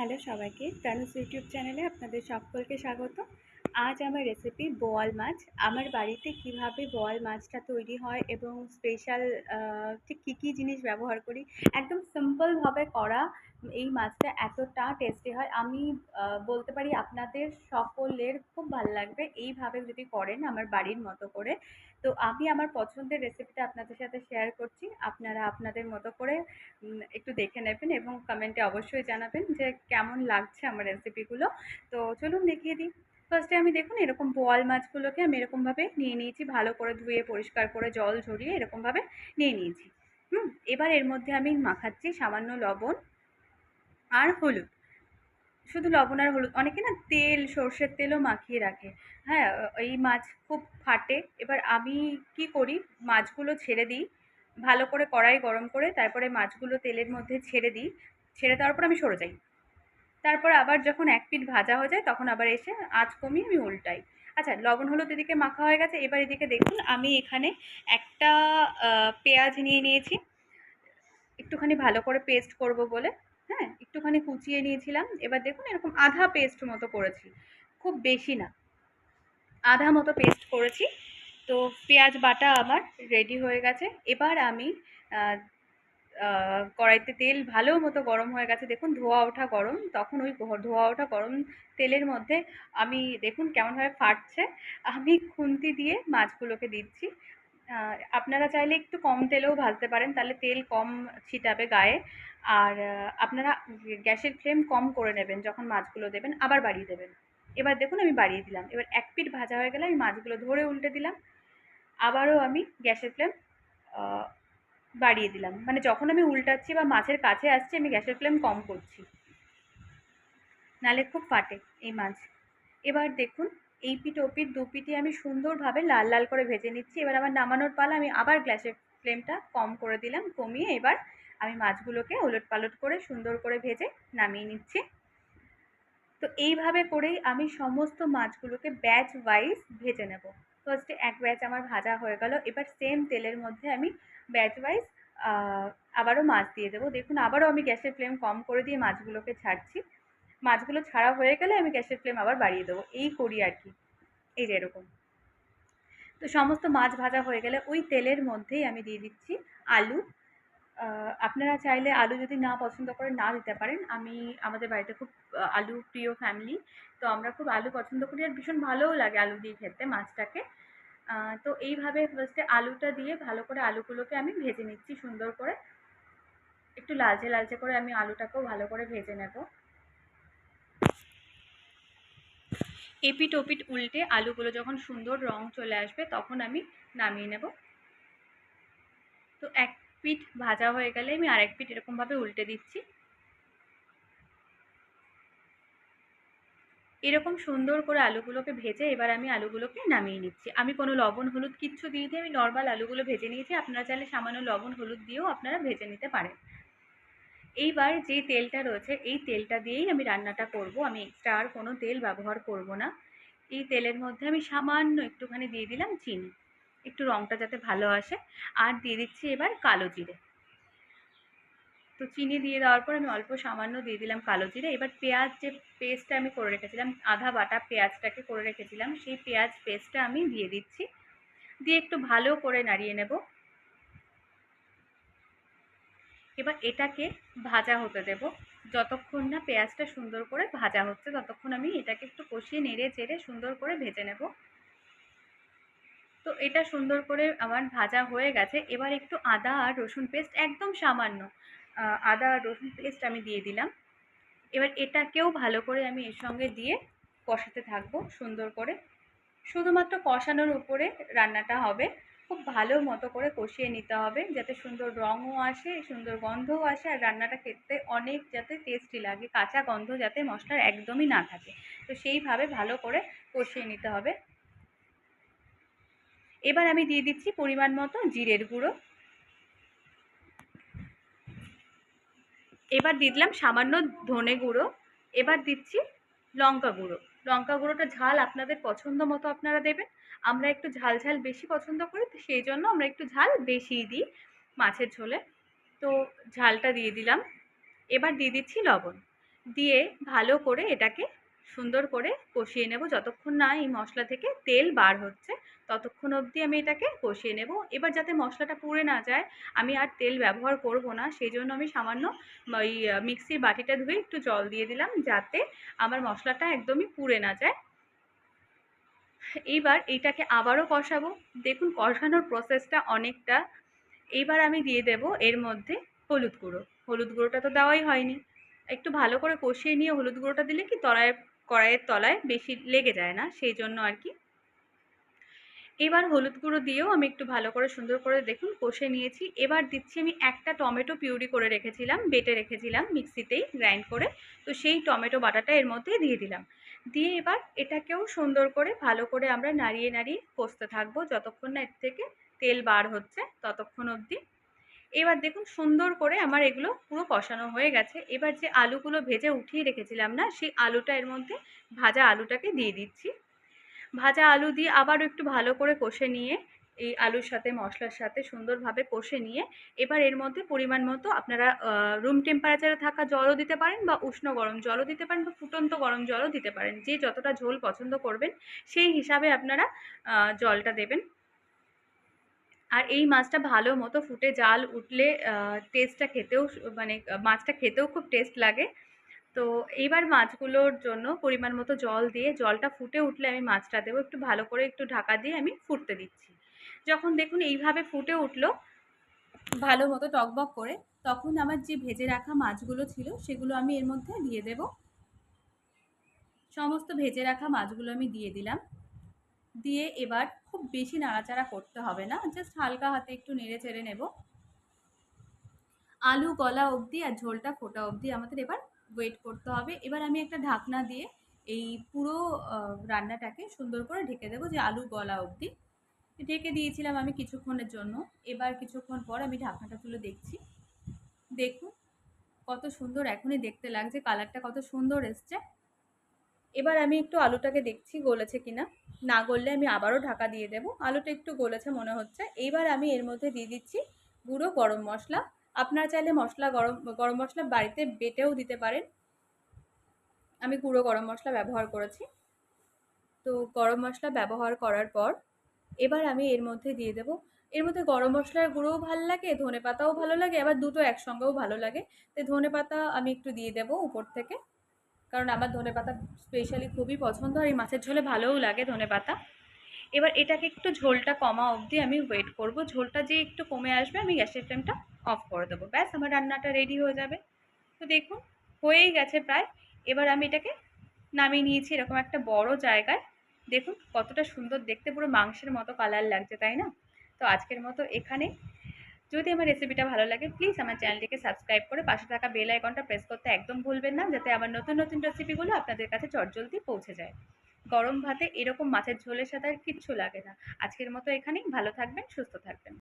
Hello সবাইকে প্রাণুস YouTube চ্যানেলে আপনাদের সকলকে স্বাগত। আজ আমার রেসিপি বোয়াল মাছ। আমার বাড়িতে কীভাবে বোয়াল মাছটা তৈরি হয় এবং স্পেশাল ঠিক কী কী জিনিস ব্যবহার করি, একদম সিম্পলভাবে করা এই মাছটা এতটা টেস্টি হয়, আমি বলতে পারি আপনাদের সকলের খুব ভালো লাগবে এইভাবে যদি করেন আমার বাড়ির মতো করে। তো আমি আমার পছন্দের রেসিপিটা আপনাদের সাথে শেয়ার করছি, আপনারা আপনাদের মতো করে একটু দেখে নেবেন এবং কমেন্টে অবশ্যই জানাবেন যে কেমন লাগছে আমার রেসিপিগুলো তো চলুন দেখিয়ে দিই। ফার্স্টে আমি দেখুন এরকম বোয়াল মাছগুলোকে আমি এরকমভাবে নিয়ে নিয়েছি, ভালো করে ধুয়ে, পরিষ্কার করে জল ঝরিয়ে এরকমভাবে নিয়ে নিয়েছি। হুম, এবার এর মধ্যে আমি মাখাচ্ছি সামান্য লবণ। আর হলুদ। শুধু লবণ আর হলুদ। অনেকে না তেল, সর্ষের তেলও মাখিয়ে রাখে। হ্যাঁ এই মাছ খুব ফাটে। এবার আমি কি করি? মাছগুলো ছেড়ে দিই। ভালো করে কড়াই গরম করে তারপরে মাছগুলো তেলের মধ্যে ছেড়ে দিই। ছেড়ে দেওয়ার পর আমি সরে যাই। তারপর আবার যখন এক পিঠ ভাজা হয়ে যায়, তখন আবার এসে আঁচ কমিয়ে আমি উল্টাই। আচ্ছা লবণ হলুদ এদিকে মাখা হয়ে গেছে। এবার এদিকে দেখুন, আমি এখানে একটা পেঁয়াজ নিয়ে নিয়েছি। একটুখানি ভালো করে পেস্ট করব বলে। হ্যাঁ একটুখানি কুচিয়ে নিয়েছিলাম। এবার দেখুন, এরকম আধা পেস্ট মতো করেছি। খুব বেশি না। আধা মতো পেস্ট করেছি। তো পেঁয়াজ বাটা আমার রেডি হয়ে গেছে। এবার আমি কড়াইতে তেল ভালো মতো গরম হয়ে গেছে। দেখুন, ধোয়া ওঠা গরম। তখন ওই ধোয়া ওঠা গরম তেলের মধ্যে আমি দেখুন কেমনভাবে ফাটছে। আমি খুন্তি দিয়ে মাছগুলোকে দিচ্ছি। আপনারা চাইলে একটু কম তেলেও ভাজতে পারেন, তাহলে তেল কম ছিটাবে গায়ে। আর আপনারা গ্যাসের ফ্লেম কম করে নেবেন যখন মাছগুলো দেবেন, আবার বাড়িয়ে দেবেন। এবার দেখুন আমি বাড়িয়ে দিলাম। এবার এক পিঠ ভাজা হয়ে গেলে আমি মাছগুলো ধরে উল্টে দিলাম। আবারও আমি গ্যাসের ফ্লেম বাড়িয়ে দিলাম। মানে যখন আমি উল্টাচ্ছি বা মাছের কাছে আসছি, আমি গ্যাসের ফ্লেম কম করছি। নালে খুব ফাটে এই মাছ। এবার দেখুন এই পিঠ ও দু পিঠে আমি সুন্দরভাবে লাল লাল করে ভেজে নিচ্ছি। এবার আমার নামানোর পালা আমি আবার গ্যাসের ফ্লেমটা কম করে দিলাম, কমিয়ে এবার আমি মাছগুলোকে ওলট পালট করে সুন্দর করে ভেজে নামিয়ে নিচ্ছি। তো এইভাবে করেই আমি সমস্ত মাছগুলোকে ব্যাচ ওয়াইজ ভেজে নেব। ফার্স্টে এক ব্যাচ আমার ভাজা হয়ে গেল, এবার সেম তেলের মধ্যে আমি ব্যাচ ওয়াইজ আবারও মাছ দিয়ে দেবো। দেখুন, আবারও আমি গ্যাসের ফ্লেম কম করে দিয়ে মাছগুলোকে ছাড়ছি। মাছগুলো ছাড়া হয়ে গেলে আমি গ্যাসের ফ্লেম আবার বাড়িয়ে দেবো। এই করি আর কি। এই যে এরকম। তো সমস্ত মাছ ভাজা হয়ে গেলে ওই তেলের মধ্যেই আমি দিয়ে দিচ্ছি আলু। আপনারা চাইলে আলু যদি না পছন্দ করেন, না দিতে পারেন। আমি, আমাদের বাড়িতে খুব আলু প্রিয় ফ্যামিলি তো আমরা খুব আলু পছন্দ করি আর ভীষণ ভালোও লাগে আলু দিয়ে খেতে মাছটাকে। তো এইভাবে ফার্স্টে আলুটা দিয়ে ভালো করে আলুগুলোকে আমি ভেজে নিচ্ছি সুন্দর করে। একটু লালচে লালচে করে আমি আলুটাকেও ভালো করে ভেজে নেব। এপিট ওপিট উল্টে আলুগুলো যখন সুন্দর রং চলে আসবে, তখন আমি নামিয়ে নেব। তো এক পিঠ ভাজা হয়ে গেলে আমি আরেক পিঠ এরকমভাবে উল্টে দিচ্ছি। এরকম সুন্দর করে আলুগুলোকে ভেজে এবার আমি আলুগুলোকে নামিয়ে নিচ্ছি। আমি কোনো লবণ হলুদ কিচ্ছু দিয়ে আমি নর্মাল আলুগুলো ভেজে নিয়েছি। আপনারা চাইলে সামান্য লবণ হলুদ দিয়েও আপনারা ভেজে নিতে পারেন। এইবার যে তেলটা রয়েছে, এই তেলটা দিয়েই আমি রান্নাটা করব। আমি এক্সট্রা আর কোনো তেল ব্যবহার করব না। এই তেলের মধ্যে আমি সামান্য একটুখানি দিয়ে দিলাম চিনি। একটু রঙটা যাতে ভালো আসে। আর দিয়ে দিচ্ছি এবার কালো জিরে। তো চিনি দিয়ে দেওয়ার পর আমি অল্প সামান্য দিয়ে দিলাম কালো জিরে। এবার পেঁয়াজ যে পেস্টটা আমি করে রেখেছিলাম, আধা বাটা পেঁয়াজটাকে করে রেখেছিলাম, সেই পেঁয়াজ পেস্টটা আমি দিয়ে দিচ্ছি। দিয়ে একটু ভালো করে নাড়িয়ে নেব। এবার এটাকে ভাজা হতে দেব। যতক্ষণ না পেঁয়াজটা সুন্দর করে ভাজা হচ্ছে, ততক্ষণ আমি এটাকে একটু কষিয়ে নেড়ে চেড়ে সুন্দর করে ভেজে নেব। তো এটা সুন্দর করে আমার ভাজা হয়ে গেছে। এবার একটু আদা আর রসুন পেস্ট একদম সামান্য আদা আর রসুন পেস্ট আমি দিয়ে দিলাম। এবার এটাকেও ভালো করে আমি এর সঙ্গে দিয়ে কষাতে থাকব সুন্দর করে। শুধুমাত্র কষানোর উপরে রান্নাটা হবে। খুব ভালো মতো করে কষিয়ে নিতে হবে, যাতে সুন্দর রঙও আসে, সুন্দর গন্ধও আসে, আর রান্নাটা খেতে অনেক যাতে টেস্টি লাগে, কাঁচা গন্ধ যাতে মশলার একদমই না থাকে। তো সেইভাবে ভালো করে কষিয়ে নিতে হবে। এবার আমি দিয়ে দিচ্ছি পরিমাণ মতো জিরের গুঁড়ো। এবার দিয়ে দিলাম সামান্য ধনে গুঁড়ো, এবার দিচ্ছি লঙ্কা গুঁড়ো। লঙ্কা গুঁড়োটা ঝাল আপনাদের পছন্দ মতো আপনারা দেবেন। আমরা একটু ঝাল ঝাল বেশি পছন্দ করি, তো সেই জন্য আমরা একটু ঝাল বেশিই দিই মাছের ঝোলে। তো ঝালটা দিয়ে দিলাম। এবার দিয়ে দিচ্ছি লবণ। দিয়ে ভালো করে এটাকে সুন্দর করে কষিয়ে নেব। যতক্ষণ না এই মশলা থেকে তেল বার হচ্ছে, ততক্ষণ অবধি আমি এটাকে কষিয়ে নেব। এবার যাতে মশলাটা পুড়ে না যায়, আমি আর তেল ব্যবহার করব না। সেই জন্য আমি সামান্য ওই মিক্সির বাটিটা ধুয়ে একটু জল দিয়ে দিলাম যাতে আমার মশলাটা একদমই পুড়ে না যায়। এইবার এইটাকে আবারও কষাবো। দেখুন, কষানোর প্রসেসটা অনেকটা। এইবার আমি দিয়ে দেব এর মধ্যে হলুদ গুঁড়ো। হলুদ গুঁড়োটা তো দেওয়াই হয়নি। একটু ভালো করে কষিয়ে নিয়ে হলুদ গুঁড়োটা দিলে কি তলায় কড়াইয়ের তলায় বেশি লেগে যায় না, সেই জন্য আর কি। এবার হলুদ গুঁড়ো দিয়েও আমি একটু ভালো করে সুন্দর করে দেখুন কষে নিয়েছি। এবার দিচ্ছি আমি একটা টমেটো পিউরি করে রেখেছিলাম, বেটে রেখেছিলাম মিক্সিতেই গ্রাইন্ড করে। তো সেই টমেটো বাটাটা এর মধ্যে দিয়ে দিলাম। দিয়ে এবার এটাকেও সুন্দর করে ভালো করে আমরা নাড়িয়ে নাড়িয়ে কষতে থাকব। যতক্ষণ না এর থেকে তেল বার হচ্ছে, ততক্ষণ অবধি এবার দেখুন সুন্দর করে আমার এগুলো পুরো কষানো হয়ে গেছে। এবার যে আলুগুলো ভেজে উঠিয়ে রেখেছিলাম না, সেই আলুটা এর মধ্যে ভাজা আলুটাকে দিয়ে দিচ্ছি। ভাজা আলু দিয়ে আবারও একটু ভালো করে কষে নিয়ে, এই আলুর সাথে, মশলার সাথে সুন্দরভাবে কষে নিয়ে, এবার এর মধ্যে পরিমাণ মতো আপনারা রুম টেম্পারেচারে থাকা জলও দিতে পারেন বা উষ্ণ গরম জলও দিতে পারেন বা ফুটন্ত গরম জলও দিতে পারেন। যে যতটা ঝোল পছন্দ করবেন, সেই হিসাবে আপনারা জলটা দেবেন। আর এই মাছটা ভালো মতো ফুটে জাল উঠলে টেস্টটা খেতেও মানে মাছটা খেতেও খুব টেস্ট লাগে। তো এইবার মাছগুলোর জন্য পরিমাণ মতো জল দিয়ে, জলটা ফুটে উঠলে আমি মাছটা দেবো। একটু ভালো করে একটু ঢাকা দিয়ে আমি ফুটতে দিচ্ছি। যখন দেখুন এইভাবে ফুটে উঠল, ভালো মতো টকবক করে, তখন আমার যে ভেজে রাখা মাছগুলো ছিল, সেগুলো আমি এর মধ্যে দিয়ে দেব। সমস্ত ভেজে রাখা মাছগুলো আমি দিয়ে দিলাম। দিয়ে এবার খুব বেশি নাড়াচাড়া করতে হবে না। জাস্ট হালকা হাতে একটু নেড়ে চেড়ে নেব। আলু গলা অবধি আর ঝোলটা ফোটা অবধি আমাদের এবার ওয়েট করতে হবে। এবার আমি একটা ঢাকনা দিয়ে এই পুরো রান্নাটাকে সুন্দর করে ঢেকে দেবো যে আলু গলা অবধি। ঢেকে দিয়েছিলাম আমি কিছুক্ষণের জন্য। এবার কিছুক্ষণ পর আমি ঢাকনাটা তুলে দেখছি। দেখুন কত সুন্দর এখনই দেখতে লাগছে কালারটা কত সুন্দর এসছে। এবার আমি একটু আলুটাকে দেখছি গলেছে কিনা। না গললে আমি আবারও ঢাকা দিয়ে দেব। আলুটা একটু গলেছে মনে হচ্ছে। এইবার আমি এর মধ্যে দিয়ে দিচ্ছি গুঁড়ো গরম মশলা। আপনারা চাইলে মশলা গরম গরম মশলা বাড়িতে বেটেও দিতে পারেন। আমি গুঁড়ো গরম মশলা ব্যবহার করেছি। তো গরম মশলা ব্যবহার করার পর এবার আমি এর মধ্যে দিয়ে দেব। এর মধ্যে গরম মশলার গুঁড়োও ভালো লাগে ধনে পাতাও ভালো লাগে, আবার দুটো একসঙ্গেও ভালো লাগে। তো ধনে পাতা আমি একটু দিয়ে দেবো উপর থেকে। কারণ আমার ধনে পাতা স্পেশালি খুবই পছন্দ আর এই মাছের ঝোলে ভালোও লাগে ধনে পাতা। এবার এটাকে একটু ঝোলটা কমা অবধি আমি ওয়েট করব। ঝোলটা যে একটু কমে আসবে আমি গ্যাসের ফ্লেমটা অফ করে দেবো। ব্যাস, আমার রান্নাটা রেডি হয়ে যাবে। তো দেখুন, হয়েই গেছে প্রায়। এবার আমি এটাকে নামিয়ে নিয়েছি এরকম একটা বড় জায়গায়। দেখুন কতটা সুন্দর, দেখতে পুরো মাংসের মতো কালার লাগছে, তাই না? তো আজকের মতো এখানে যদি আমার রেসিপিটা ভালো লাগে প্লিজ আমার চ্যানেলটিকে সাবস্ক্রাইব করে পাশে থাকা বেল আইকনটা প্রেস করতে একদম ভুলবেন না, যাতে আমার নতুন নতুন রেসিপিগুলো আপনাদের কাছে চটজলদি পৌঁছে যায়। গরম ভাতে এরকম মাছের ঝোলের সাথে আর কিচ্ছু লাগে না। আজকের মতো এখানেই, ভালো থাকবেন, সুস্থ থাকবেন।